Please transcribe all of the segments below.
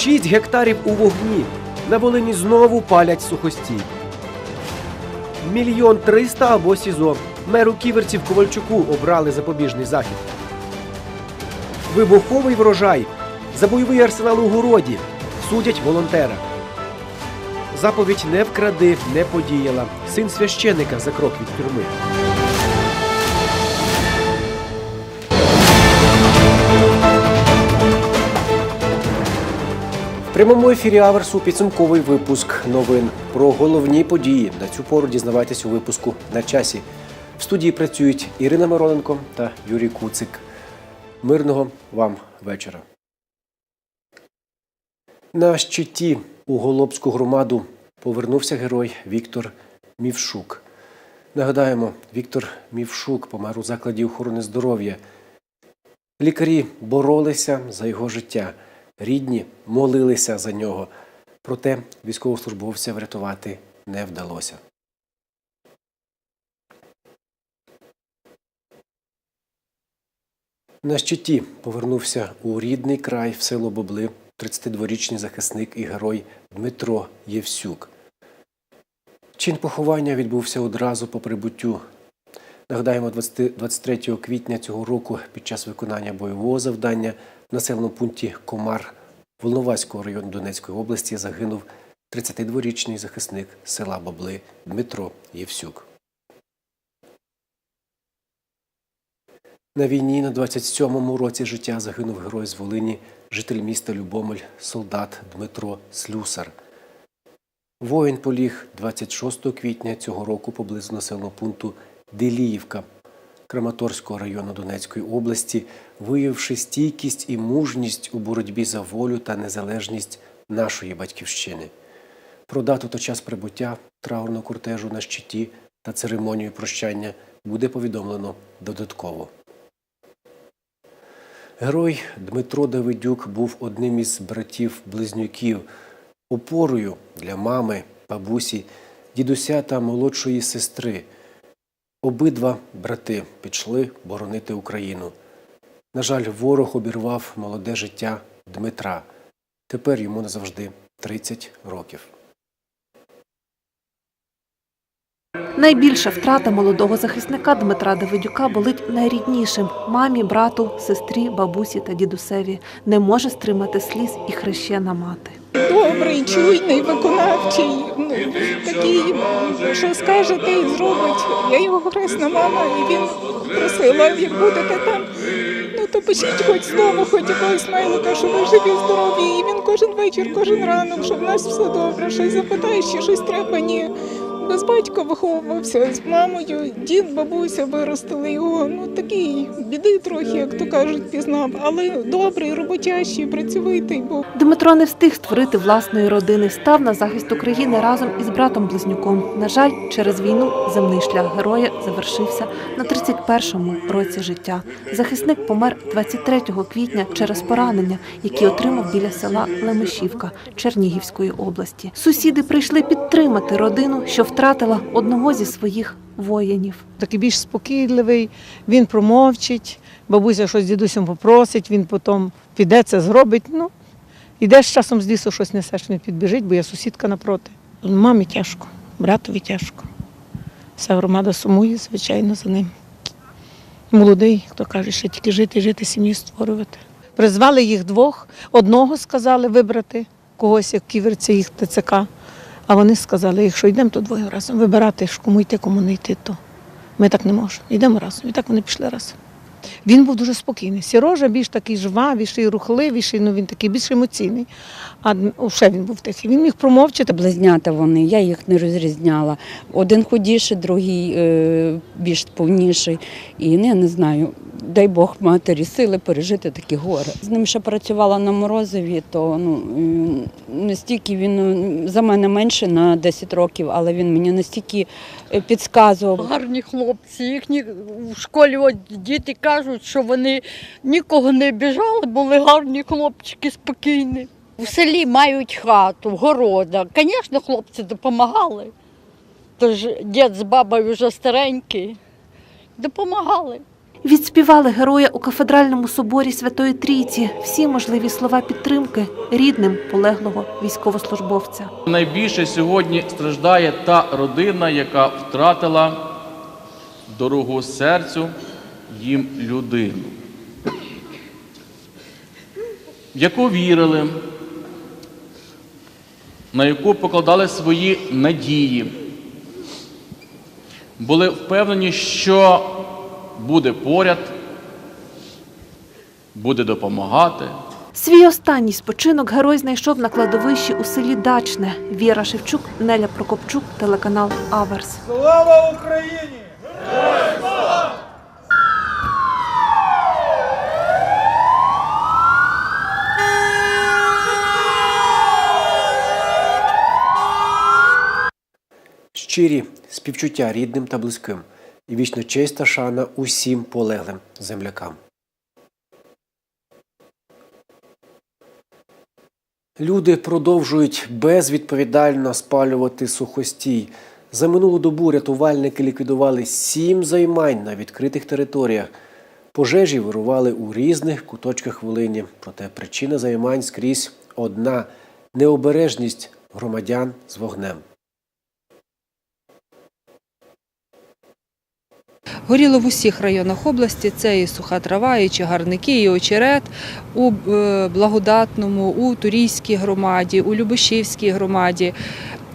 Шість гектарів у вогні. На Волині знову палять сухостій. Мільйон триста або СІЗО. Меру ківерців Ковальчуку обрали запобіжний захід. Вибуховий врожай. За бойовий арсенал у городі. Судять волонтера. Заповідь не вкради не подіяла. Син священика за крок від тюрми. Прямому ефірі Аверсу підсумковий випуск новин про головні події. На цю пору дізнавайтесь у випуску на часі. В студії працюють Ірина Мироненко та Юрій Куцик. Мирного вам вечора. На щиті у Голобську громаду повернувся герой Віктор Мівшук. Нагадаємо, Віктор Мівшук помер у закладі охорони здоров'я. Лікарі боролися за його життя, рідні молилися за нього. Проте військовослужбовця врятувати не вдалося. На щиті повернувся у рідний край в село Бобли 32-річний захисник і герой Дмитро Євсюк. Чин поховання відбувся одразу по прибуттю. Нагадаємо, 20 23 квітня цього року під час виконання бойового завдання населеному пункті Комар Волноваського району Донецької області загинув 32-річний захисник села Бобли Дмитро Євсюк. На війні на 27-му році життя загинув герой з Волині, житель міста Любомель, солдат Дмитро Слюсар. Воїн поліг 26 квітня цього року поблизу населеного пункту Деліївка Краматорського району Донецької області, виявивши стійкість і мужність у боротьбі за волю та незалежність нашої батьківщини. Про дату та час прибуття траурного кортежу на щиті та церемонію прощання буде повідомлено додатково. Герой Дмитро Давидюк був одним із братів-близнюків, опорою для мами, бабусі, дідуся та молодшої сестри. Обидва брати пішли боронити Україну. На жаль, ворог обірвав молоде життя Дмитра. Тепер йому назавжди 30 років. Найбільша втрата молодого захисника Дмитра Давидюка болить найріднішим мамі, брату, сестрі, бабусі та дідусеві. Не може стримати сліз і хрещена мати. Добрий, чуйний, виконавчий. Ну, такий, що скаже, те й зробить. Я його хресна мама, і він просила, як будете там, ну то пишіть хоч слово, хоч якогось майлика, що ви живі, здорові. І він кожен вечір, кожен ранок, що в нас все добре, щось запитає, ще щось треба, ні. Без батька виховувався з мамою, дід, бабуся виростили його. Ну такий біди трохи, як то кажуть, пізнав, але добрий, роботящий, працьовитий був. Дмитро не встиг створити власної родини, став на захист України разом із братом близнюком. На жаль, через війну земний шлях героя завершився на 31-му році життя. Захисник помер 23 квітня через поранення, які отримав біля села Лемешівка Чернігівської області. Сусіди прийшли підтримати родину, що втратила одного зі своїх воїнів. такий більш спокійливий, він промовчить, бабуся щось з дідусем попросить, він потім піде це зробить. Ну, ідеш часом з лісу щось несеш, він підбіжить, бо я сусідка напроти. Мамі тяжко, братові тяжко. Вся громада сумує, звичайно, за ним. Молодий, хто каже, ще тільки жити, жити, сім'ю створювати. Призвали їх двох, одного сказали вибрати когось, як ківерці їх ТЦК. А вони сказали, якщо йдемо, то двоє разом. Вибирати, кому йти, кому не йти, то ми так не можемо. Йдемо разом. І так вони пішли разом. Він був дуже спокійний. Сірожа більш такий жвавіший, рухливіший, ну він такий більш емоційний. А ще він був тихий. Він міг промовчати. Близнята вони, я їх не розрізняла. Один худіший, другий е, більш повніший. І ну, я не знаю, дай Бог матері сили пережити такі гори. З ним ще працювала на морозові, то ну настільки він ну, за мене менше на 10 років, але він мені настільки е, підказував. Гарні хлопці. Їхні в школі от діти кажуть, що вони нікого не біжали, були гарні хлопчики, спокійні. В селі мають хату, города. Звісно, хлопці допомагали. Тож дід з бабою вже старенькі, допомагали. Відспівали героя у кафедральному соборі Святої Трійці. Всі можливі слова підтримки рідним полеглого військовослужбовця. Найбільше сьогодні страждає та родина, яка втратила дорогу серцю їм людину, в яку вірили, на яку покладали свої надії, були впевнені, що буде поряд, буде допомагати. Свій останній спочинок герой знайшов на кладовищі у селі Дачне. Віра Шевчук, Неля Прокопчук, телеканал Аверс. Слава Україні! Щирі співчуття рідним та близьким і вічна честь та шана усім полеглим землякам. Люди продовжують безвідповідально спалювати сухостій. За минулу добу рятувальники ліквідували сім займань на відкритих територіях. Пожежі вирували у різних куточках Волині. Проте причина займань скрізь одна необережність громадян з вогнем. Горіло в усіх районах області. Це і суха трава, і чагарники, і очерет у е, благодатному, у Турійській громаді, у Любишівській громаді.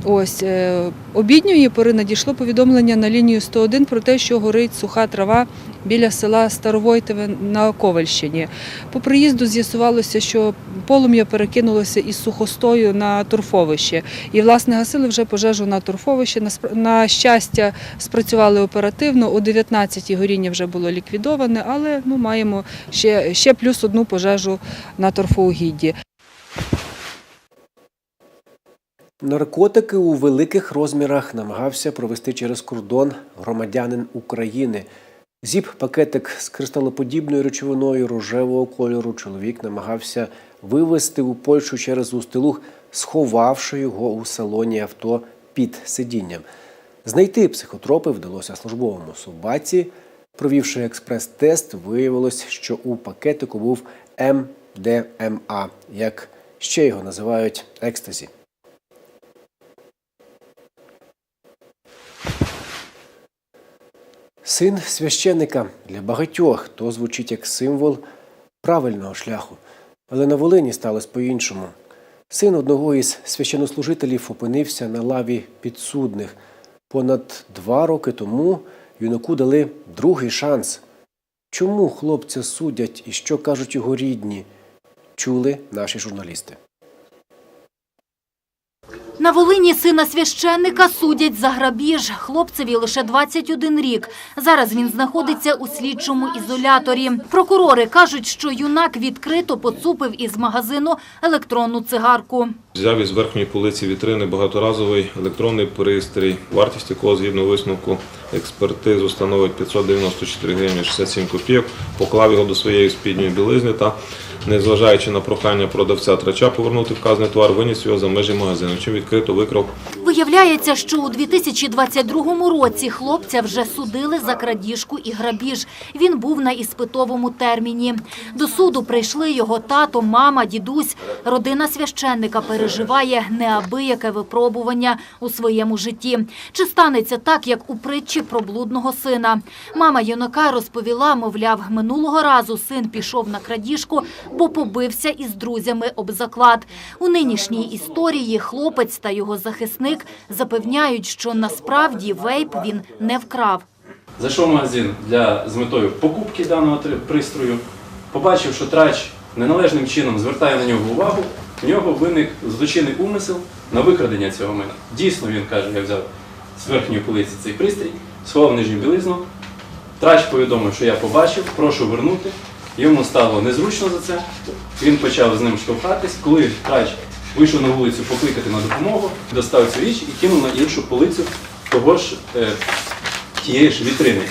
Ось е, обідньої пори надійшло повідомлення на лінію 101 про те, що горить суха трава біля села Старовойтове на Ковальщині. По приїзду з'ясувалося, що полум'я перекинулося із сухостою на торфовище. І, власне, гасили вже пожежу на спр- на щастя, спрацювали оперативно. О 19-й горіння вже було ліквідоване, але ну, маємо ще, ще плюс одну пожежу на торфоугідді. Наркотики у великих розмірах намагався провести через кордон громадянин України. Зіп пакетик з кристалоподібною речовиною рожевого кольору чоловік намагався вивезти у Польщу через Устилуг, сховавши його у салоні авто під сидінням. Знайти психотропи вдалося службовому собаці. Провівши експрес-тест, виявилось, що у пакетику був МДМА, як ще його називають екстазі. Син священника для багатьох то звучить як символ правильного шляху. Але на Волині сталося по-іншому. Син одного із священнослужителів опинився на лаві підсудних. Понад два роки тому юнаку дали другий шанс. Чому хлопця судять і що кажуть його рідні? Чули наші журналісти. На Волині сина священника судять за грабіж. Хлопцеві лише 21 рік. Зараз він знаходиться у слідчому ізоляторі. Прокурори кажуть, що юнак відкрито поцупив із магазину електронну цигарку. Взяв із верхньої полиці вітрини багаторазовий електронний пристрій, вартість якого згідно висновку експертизу становить 594 гривні 67 копійок, поклав його до своєї спідньої білизни та, незважаючи на прохання продавця трача повернути вказаний товар, виніс його за межі магазину, чим відкрито викрав Виявляється, що у 2022 році хлопця вже судили за крадіжку і грабіж. Він був на іспитовому терміні. До суду прийшли його тато, мама, дідусь. Родина священника переживає неабияке випробування у своєму житті. Чи станеться так, як у притчі про блудного сина? Мама юнака розповіла, мовляв, минулого разу син пішов на крадіжку, бо побився із друзями об заклад. У нинішній історії хлопець та його захисник запевняють, що насправді вейп він не вкрав. Зайшов в магазин для, з метою покупки даного пристрою, побачив, що трач неналежним чином звертає на нього увагу, в нього виник злочинний умисел на викрадення цього майна. Дійсно, він каже, я взяв з верхньої полиці цей пристрій, сховав нижню білизну. Трач повідомив, що я побачив, прошу вернути. Йому стало незручно за це. Він почав з ним штовхатись. Коли трач вийшов на вулицю покликати на допомогу, достав цю річ і кинув на іншу полицю того ж е, тієї ж вітрини.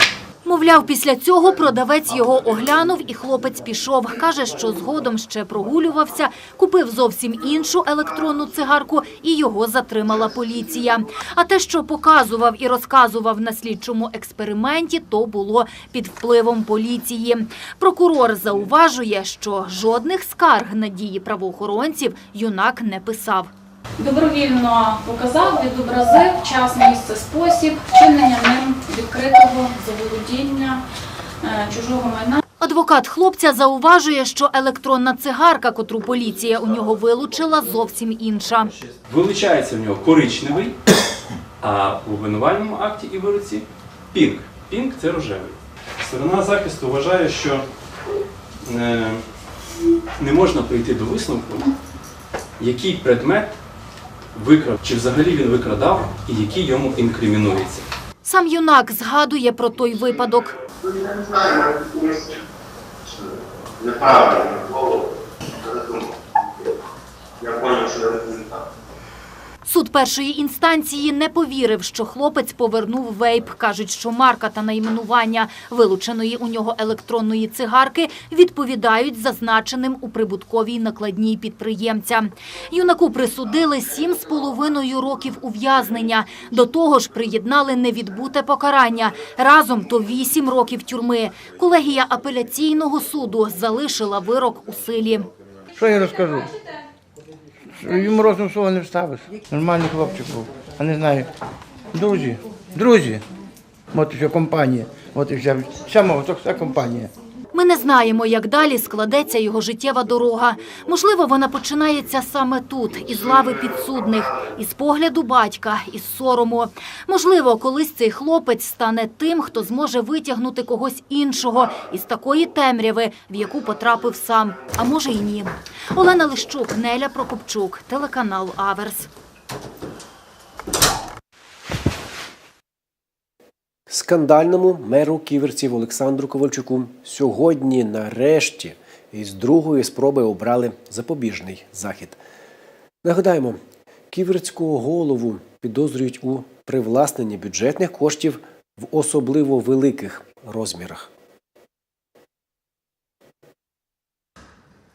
Мовляв, після цього продавець його оглянув і хлопець пішов. Каже, що згодом ще прогулювався, купив зовсім іншу електронну цигарку і його затримала поліція. А те, що показував і розказував на слідчому експерименті, то було під впливом поліції. Прокурор зауважує, що жодних скарг на дії правоохоронців юнак не писав. Добровільно показав, відобразив час, місце, спосіб вчинення ним відкритого заволодіння е, чужого майна. Адвокат хлопця зауважує, що електронна цигарка, котру поліція у нього вилучила, зовсім інша. Вилучається в нього коричневий, а в обвинувальному акті і вироці пінк. Пінк це рожевий. Сторона захисту вважає, що е, не можна прийти до висновку, який предмет викрав, чи взагалі він викрадав, і які йому інкримінуються. Сам юнак згадує про той випадок. Неправильно. Я не так. Суд першої інстанції не повірив, що хлопець повернув вейп. Кажуть, що марка та найменування вилученої у нього електронної цигарки відповідають зазначеним у прибутковій накладній підприємця. Юнаку присудили сім з половиною років ув'язнення. До того ж приєднали невідбуте покарання. Разом то вісім років тюрми. Колегія апеляційного суду залишила вирок у силі. Що я розкажу? Що Йому розум слова не вставиш. Нормальний хлопчик був. А не знаю. Друзі, друзі. От вся компанія. От і вся, вся мова, то вся компанія. Не знаємо, як далі складеться його життєва дорога. Можливо, вона починається саме тут, із лави підсудних, із погляду батька, із сорому. Можливо, колись цей хлопець стане тим, хто зможе витягнути когось іншого із такої темряви, в яку потрапив сам. А може й ні. Олена Лищук, Неля Прокопчук, телеканал Аверс. Скандальному меру ківерців Олександру Ковальчуку сьогодні, нарешті, із другої спроби обрали запобіжний захід. Нагадаємо, ківерцького голову підозрюють у привласненні бюджетних коштів в особливо великих розмірах.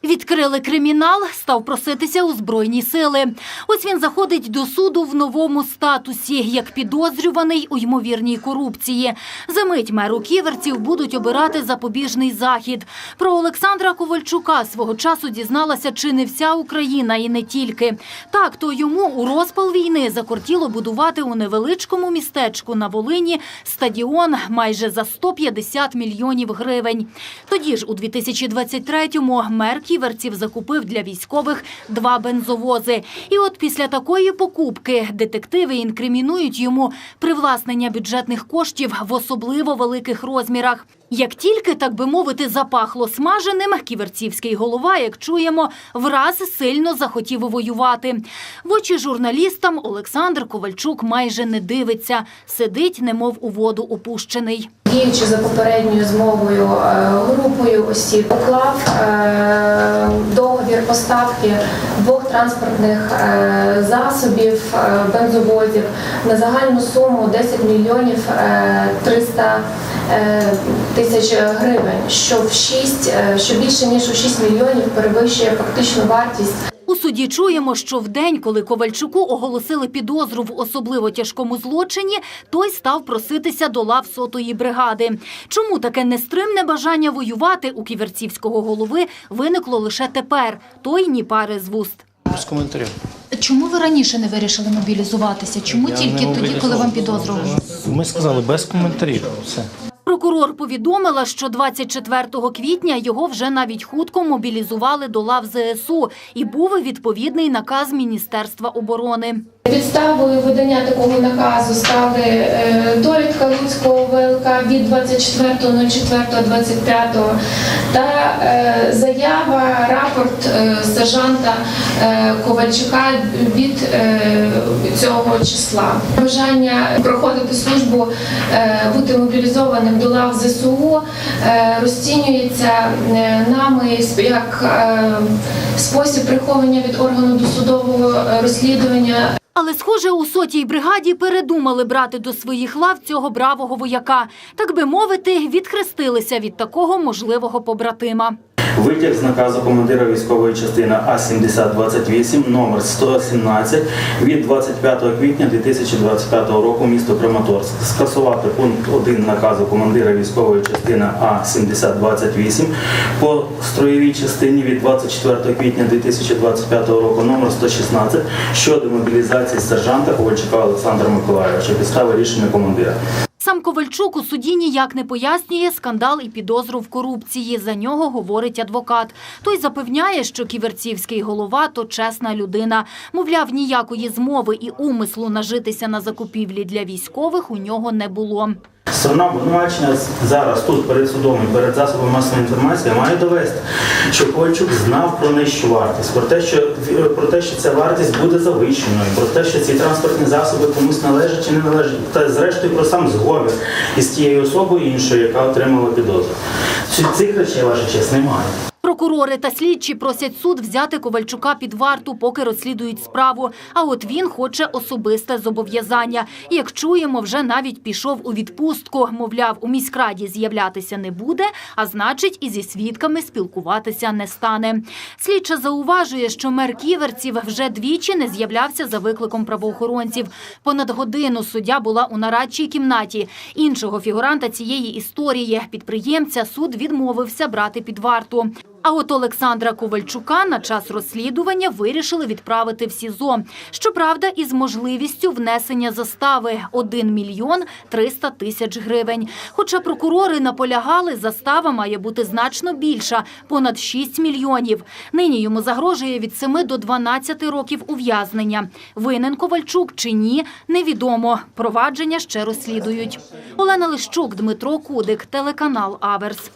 Відкрили кримінал, став проситися у Збройні сили. Ось він заходить до суду в новому статусі, як підозрюваний у ймовірній корупції. Замить меру ківерців будуть обирати запобіжний захід. Про Олександра Ковальчука свого часу дізналася чи не вся Україна і не тільки. Так, то йому у розпал війни закортіло будувати у невеличкому містечку на Волині стадіон майже за 150 мільйонів гривень. Тоді ж у 2023-му мер ківерців закупив для військових два бензовози. І от після такої покупки детективи інкримінують йому привласнення бюджетних коштів в особливо великих розмірах. Як тільки, так би мовити, запахло смаженим, ківерцівський голова, як чуємо, враз сильно захотів воювати. В очі журналістам Олександр Ковальчук майже не дивиться, сидить, немов у воду опущений. Діючи за попередньою змовою е, групою осіб, уклав е, договір поставки двох транспортних е, засобів бензовозів на загальну суму 10 мільйонів е, 300 е, тисяч гривень, що в 6, що більше ніж у 6 мільйонів перевищує фактичну вартість суді чуємо, що в день, коли Ковальчуку оголосили підозру в особливо тяжкому злочині, той став проситися до лав сотої бригади. Чому таке нестримне бажання воювати у ківерцівського голови виникло лише тепер? Той ні пари з вуст. Без коментарів. Чому ви раніше не вирішили мобілізуватися? Чому тільки тоді, коли вам підозрювали? Ми сказали без коментарів. Все. Прокурор повідомила, що 24 квітня його вже навіть хутко мобілізували до лав ЗСУ і був відповідний наказ Міністерства оборони. Підставою видання такого наказу стали е, довідка Луцького ВЛК від 24.04.25 та е, заява, рапорт е, сержанта е, Ковальчука від цього числа. Бажання проходити службу, бути мобілізованим до лав ЗСУ розцінюється нами як спосіб приховання від органу досудового розслідування Але, схоже, у сотій бригаді передумали брати до своїх лав цього бравого вояка. Так би мовити, відхрестилися від такого можливого побратима. Витяг з наказу командира військової частини А-7028 номер 117 від 25 квітня 2025 року місто Краматорськ. Скасувати пункт 1 наказу командира військової частини А-7028 по строєвій частині від 24 квітня 2025 року номер 116 щодо мобілізації сержанта Ковальчука Олександра Миколаївича. Підстави рішення командира. Сам Ковальчук у суді ніяк не пояснює скандал і підозру в корупції. За нього говорить адвокат. Той запевняє, що ківерцівський голова – то чесна людина. Мовляв, ніякої змови і умислу нажитися на закупівлі для військових у нього не було. Сторона обвинувачення зараз тут перед судом і перед засобами масової інформації має довести, що Ковальчук знав про нижчу вартість, про те, що про те, що ця вартість буде завищеною, про те, що ці транспортні засоби комусь належать чи не належать, та зрештою про сам зговір із тією особою іншою, яка отримала підозру. Цих речей, ваша честь, немає. Прокурори та слідчі просять суд взяти Ковальчука під варту, поки розслідують справу. А от він хоче особисте зобов'язання. Як чуємо, вже навіть пішов у відпустку. Мовляв, у міськраді з'являтися не буде, а значить, і зі свідками спілкуватися не стане. Слідча зауважує, що мер Ківерців вже двічі не з'являвся за викликом правоохоронців. Понад годину суддя була у нарадчій кімнаті. Іншого фігуранта цієї історії підприємця суд відмовився брати під варту. А от Олександра Ковальчука на час розслідування вирішили відправити в СІЗО. Щоправда, із можливістю внесення застави – 1 мільйон 300 тисяч гривень. Хоча прокурори наполягали, застава має бути значно більша – понад 6 мільйонів. Нині йому загрожує від 7 до 12 років ув'язнення. Винен Ковальчук чи ні – невідомо. Провадження ще розслідують. Олена Лищук, Дмитро Кудик, телеканал «Аверс».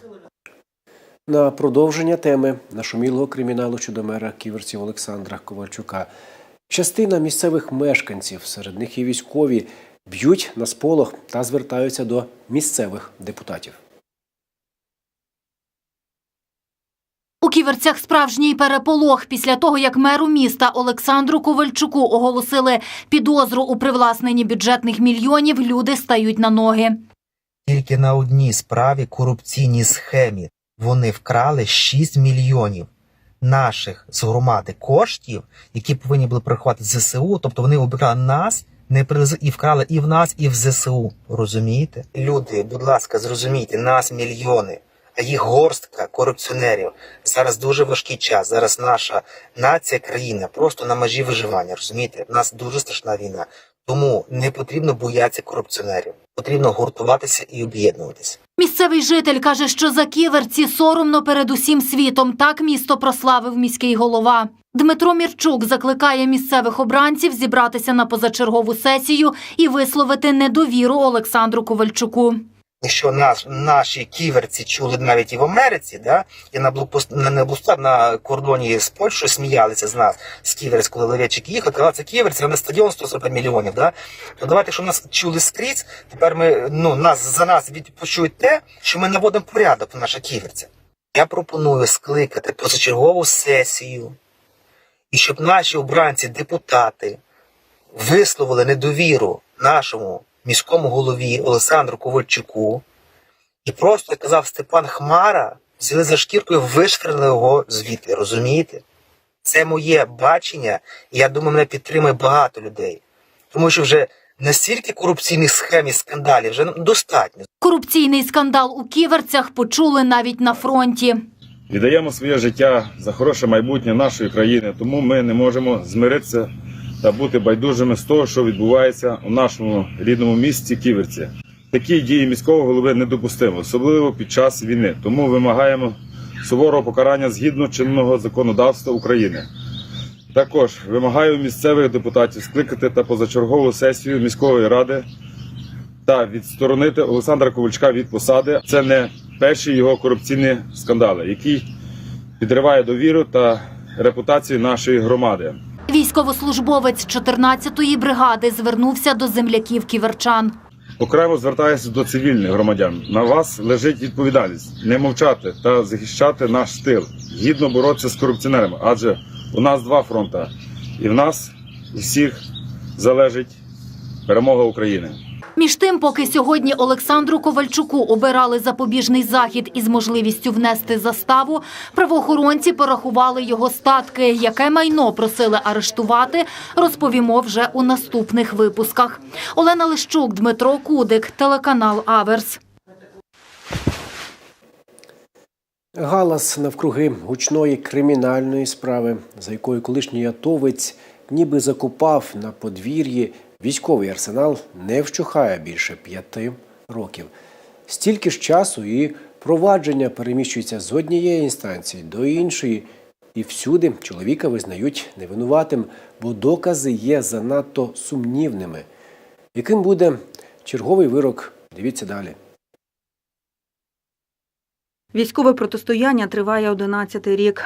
На продовження теми нашумілого криміналу щодо мера ківерців Олександра Ковальчука. Частина місцевих мешканців, серед них і військові, б'ють на сполох та звертаються до місцевих депутатів. У Ківерцях справжній переполох після того, як меру міста Олександру Ковальчуку оголосили підозру у привласненні бюджетних мільйонів, люди стають на ноги. Тільки на одній справі корупційній схемі вони вкрали 6 мільйонів наших з громади коштів, які повинні були приховати ЗСУ. Тобто вони обікрали нас, не привезли і вкрали і в нас, і в ЗСУ. Розумієте? Люди, будь ласка, зрозумійте, нас мільйони. А їх горстка корупціонерів зараз дуже важкий час. Зараз наша нація, країна просто на межі виживання. Розумієте, в нас дуже страшна війна. Тому не потрібно боятися корупціонерів. Потрібно гуртуватися і об'єднуватися. Місцевий житель каже, що за ківерці соромно перед усім світом. Так місто прославив міський голова. Дмитро Мірчук закликає місцевих обранців зібратися на позачергову сесію і висловити недовіру Олександру Ковальчуку. Якщо нас наші ківерці чули навіть і в Америці, да і на блокпост на блокпост, на кордоні з Польщею сміялися з нас з ківерець, коли лов'ячик їхав, казали, це ківерці, на стадіон 140 мільйонів. Да? То давайте, що нас чули скрізь, тепер ми ну нас за нас відпочують те, що ми наводимо порядок в наша ківерця. Я пропоную скликати позачергову сесію, і щоб наші обранці, депутати висловили недовіру нашому міському голові Олександру Ковальчуку, і просто, як казав Степан Хмара, взяли за шкіркою, вишкрили його звідти, розумієте? Це моє бачення, і я думаю, мене підтримує багато людей. Тому що вже настільки корупційних схем і скандалів вже ну, достатньо. Корупційний скандал у ківерцях почули навіть на фронті. Віддаємо своє життя за хороше майбутнє нашої країни, тому ми не можемо змиритися та бути байдужими з того, що відбувається у нашому рідному місті Ківерці. Такі дії міського голови недопустимо, особливо під час війни. Тому вимагаємо суворого покарання згідно чинного законодавства України. Також вимагаю місцевих депутатів скликати та позачергову сесію міської ради та відсторонити Олександра Ковальчука від посади. Це не перші його корупційні скандали, які підриває довіру та репутацію нашої громади. Військовослужбовець 14-ї бригади звернувся до земляків ківерчан. Окремо звертаюся до цивільних громадян. На вас лежить відповідальність не мовчати та захищати наш тил, гідно боротися з корупціонерами, адже у нас два фронти, і в нас і всіх залежить перемога України. Між тим, поки сьогодні Олександру Ковальчуку обирали запобіжний захід із можливістю внести заставу, правоохоронці порахували його статки. Яке майно просили арештувати, розповімо вже у наступних випусках. Олена Лищук, Дмитро Кудик, телеканал Аверс. Галас навкруги гучної кримінальної справи, за якою колишній атовець ніби закопав на подвір'ї військовий арсенал, не вщухає більше п'яти років. Стільки ж часу і провадження переміщується з однієї інстанції до іншої, і всюди чоловіка визнають невинуватим, бо докази є занадто сумнівними. Яким буде черговий вирок? Дивіться далі. Військове протистояння триває 11-й рік.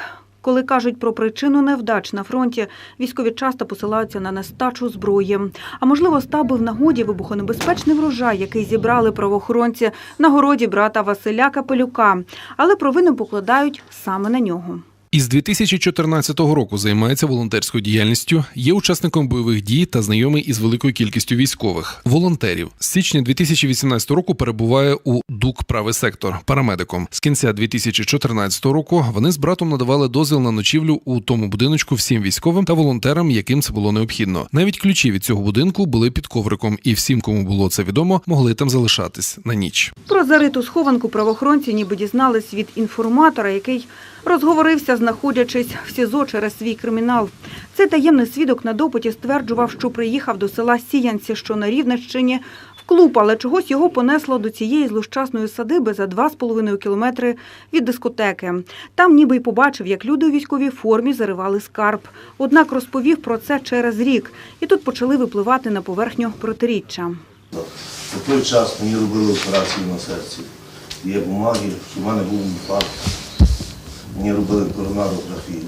Коли кажуть про причину невдач на фронті, військові часто посилаються на нестачу зброї. А можливо, стаби в нагоді вибухонебезпечний врожай, який зібрали правоохоронці на городі брата Василя Капелюка. Але провину покладають саме на нього. Із 2014 року займається волонтерською діяльністю, є учасником бойових дій та знайомий із великою кількістю військових волонтерів. З січня 2018 року перебуває у ДУК правий сектор парамедиком. З кінця 2014 року вони з братом надавали дозвіл на ночівлю у тому будиночку всім військовим та волонтерам, яким це було необхідно. Навіть ключі від цього будинку були під ковриком, і всім, кому було це відомо, могли там залишатись на ніч. Про зариту схованку правоохоронці ніби дізнались від інформатора, який розговорився, знаходячись в СІЗО через свій кримінал. Цей таємний свідок на допиті стверджував, що приїхав до села Сіянці, що на Рівненщині, в клуб, але чогось його понесло до цієї злощасної садиби за 2,5 кілометри від дискотеки. Там ніби й побачив, як люди у військовій формі заривали скарб. Однак розповів про це через рік. І тут почали випливати на поверхню протиріччя. У той час мені робили операцію на серці. Є бумаги, що в мене був інфаркт. Мені робили коронарографію.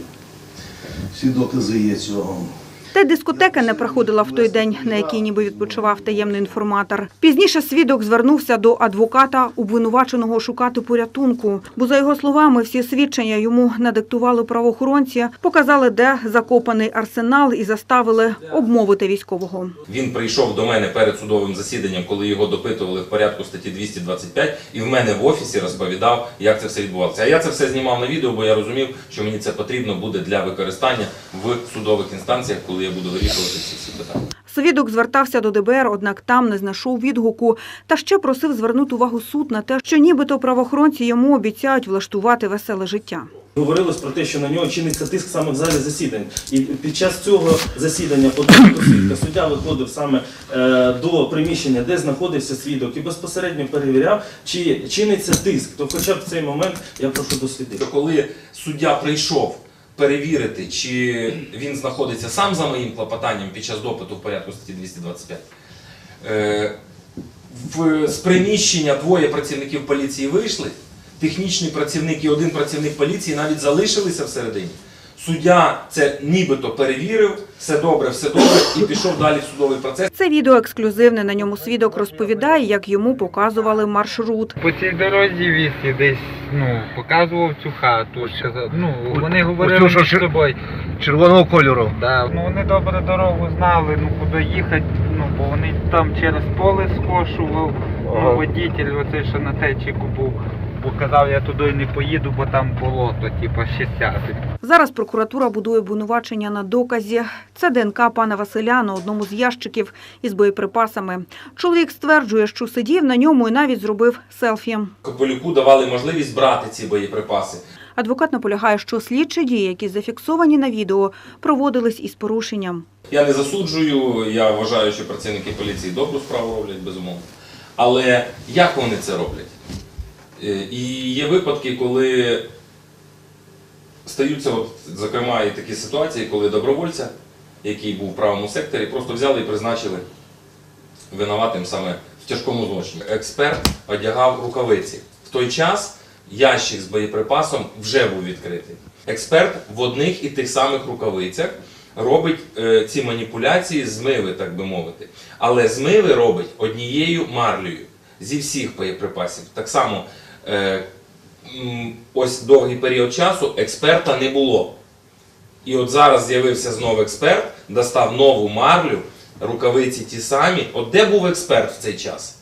Всі докази є цього. Та дискотека не проходила в той день, на якій ніби відпочивав таємний інформатор. Пізніше свідок звернувся до адвоката, обвинуваченого шукати порятунку. Бо, за його словами, всі свідчення йому надиктували правоохоронці, показали, де закопаний арсенал, і заставили обмовити військового. Він прийшов до мене перед судовим засіданням, коли його допитували в порядку статті 225, і в мене в офісі розповідав, як це все відбувалося. А я це все знімав на відео, бо я розумів, що мені це потрібно буде для використання в судових інстанціях, коли я буду вирішувати ці всі питання. Свідок звертався до ДБР, однак там не знайшов відгуку. Та ще просив звернути увагу суд на те, що нібито правоохоронці йому обіцяють влаштувати веселе життя. Говорилось про те, що на нього чиниться тиск саме в залі засідань. І під час цього засідання по допиту свідка суддя виходив саме е, до приміщення, де знаходився свідок, і безпосередньо перевіряв, чи чиниться тиск. То хоча б в цей момент я прошу дослідити. Коли суддя прийшов перевірити, чи він знаходиться сам за моїм клопотанням під час допиту в порядку статті 225, е, з приміщення двоє працівників поліції вийшли, технічний працівник і один працівник поліції навіть залишилися всередині. Суддя це нібито перевірив, все добре, все добре, і пішов далі в судовий процес. Це відео ексклюзивне. На ньому свідок розповідає, як йому показували маршрут. По цій дорозі вісі десь ну, показував цю хату. Ну, вони говорили оцю, що між собою. Червоного кольору. Да, ну, вони добре дорогу знали, ну куди їхати, ну, бо вони там через поле скошував. Ага. Ну, водитель, оцей, що на течіку був, бо казав, я туди не поїду, бо там болото, типу 60. Зараз прокуратура будує обвинувачення на доказі. Це ДНК пана Василя на одному з ящиків із боєприпасами. Чоловік стверджує, що сидів на ньому і навіть зробив селфі. Копилюку давали можливість брати ці боєприпаси. Адвокат наполягає, що слідчі дії, які зафіксовані на відео, проводились із порушенням. Я не засуджую, я вважаю, що працівники поліції добру справу роблять, безумовно. Але як вони це роблять? Е, І є випадки, коли стаються, от, зокрема, і такі ситуації, коли добровольця, який був в правому секторі, просто взяли і призначили винуватим саме в тяжкому злочині. Експерт одягав рукавиці. В той час ящик з боєприпасом вже був відкритий. Експерт в одних і тих самих рукавицях робить е, ці маніпуляції, змиви, так би мовити. Але змиви робить однією марлею зі всіх боєприпасів. Так само ось довгий період часу експерта не було. І от зараз з'явився знову експерт, достав нову марлю, рукавиці ті самі. От де був експерт в цей час?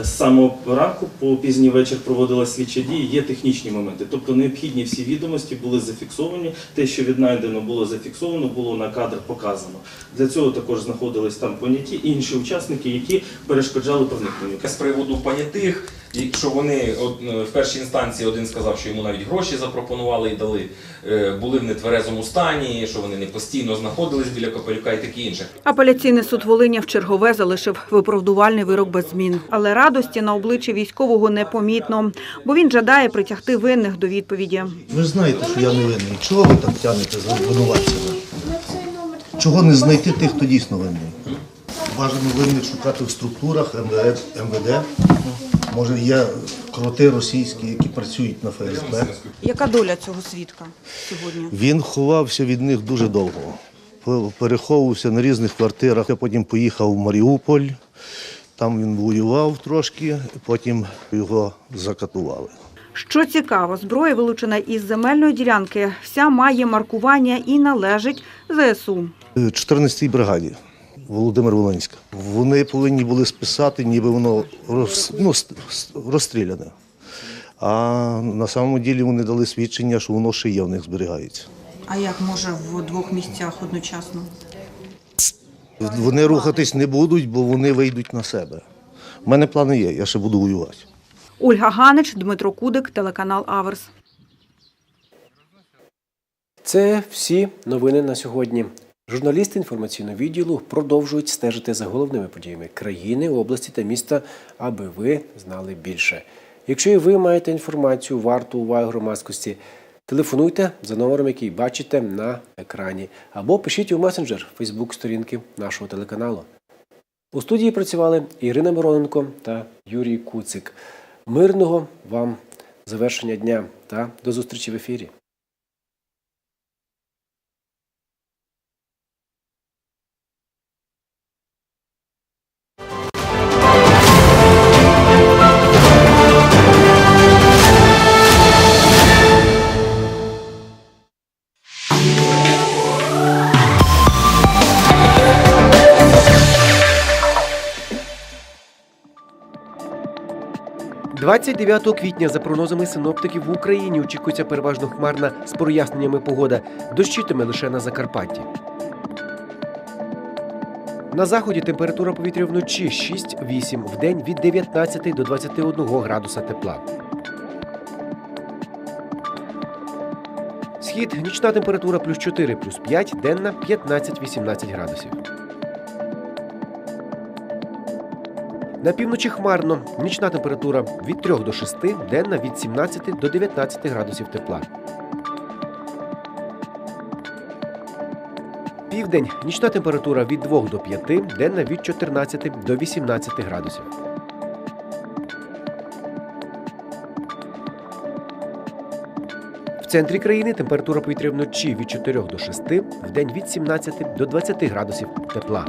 З самого ранку по пізній вечір проводилась слідча дія, є технічні моменти. Тобто необхідні всі відомості були зафіксовані. Те, що віднайдено, було зафіксовано, було на кадрах показано. Для цього також знаходились там поняті інші учасники, які перешкоджали проникненню. З приводу понятих, і що вони е, в першій інстанції один сказав, що йому навіть гроші запропонували і дали, е, були в нетверезому стані, що вони не постійно знаходились біля Копелюка і таке інше. Апеляційний суд Волиня в чергове залишив виправдувальний вирок без змін. Але радості на обличчі військового непомітно, бо він жадає притягти винних до відповіді. Ви ж знаєте, що я не винний. Чого ви так тянете з винуватцями? Чого не знайти тих, хто дійсно винний? Бажано винних шукати в структурах МВД, МВД. Може, є кроти російські, які працюють на ФСБ. Яка доля цього свідка сьогодні? Він ховався від них дуже довго. Переховувався на різних квартирах. Я потім поїхав в Маріуполь. Там він воював трошки, потім його закатували. Що цікаво, зброя, вилучена із земельної ділянки, вся має маркування і належить ЗСУ. 14-й бригаді Володимир Волинська. Вони повинні були списати, ніби воно роз, ну, розстріляне. А на самому ділі вони дали свідчення, що воно ще є в них зберігається. А як може в двох місцях одночасно? Вони рухатись не будуть, бо вони вийдуть на себе. У мене плани є, я ще буду воювати. Ольга Ганич, Дмитро Кудик, телеканал Аверс. Це всі новини на сьогодні. Журналісти інформаційного відділу продовжують стежити за головними подіями країни, області та міста, аби ви знали більше. Якщо і ви маєте інформацію, варту уваги громадськості, телефонуйте за номером, який бачите на екрані, або пишіть у месенджер Фейсбук сторінки нашого телеканалу. У студії працювали Ірина Мироненко та Юрій Куцик. Мирного вам завершення дня та до зустрічі в ефірі. – 29 квітня, за прогнозами синоптиків, в Україні очікується переважно хмарна з проясненнями погода. Дощитиме лише на Закарпатті. На заході температура повітря вночі 6-8, вдень від 19 до 21 градуса тепла. Схід нічна температура плюс 4, плюс 5, денна 15-18 градусів. На півночі хмарно. Нічна температура від 3 до 6, денна від 17 до 19 градусів тепла. Південь. Нічна температура від 2 до 5, денна від 14 до 18 градусів. В центрі країни температура повітря вночі від 4 до 6, вдень від 17 до 20 градусів тепла.